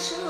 sure.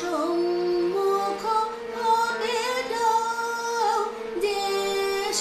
সম্মুখ হবে দেশ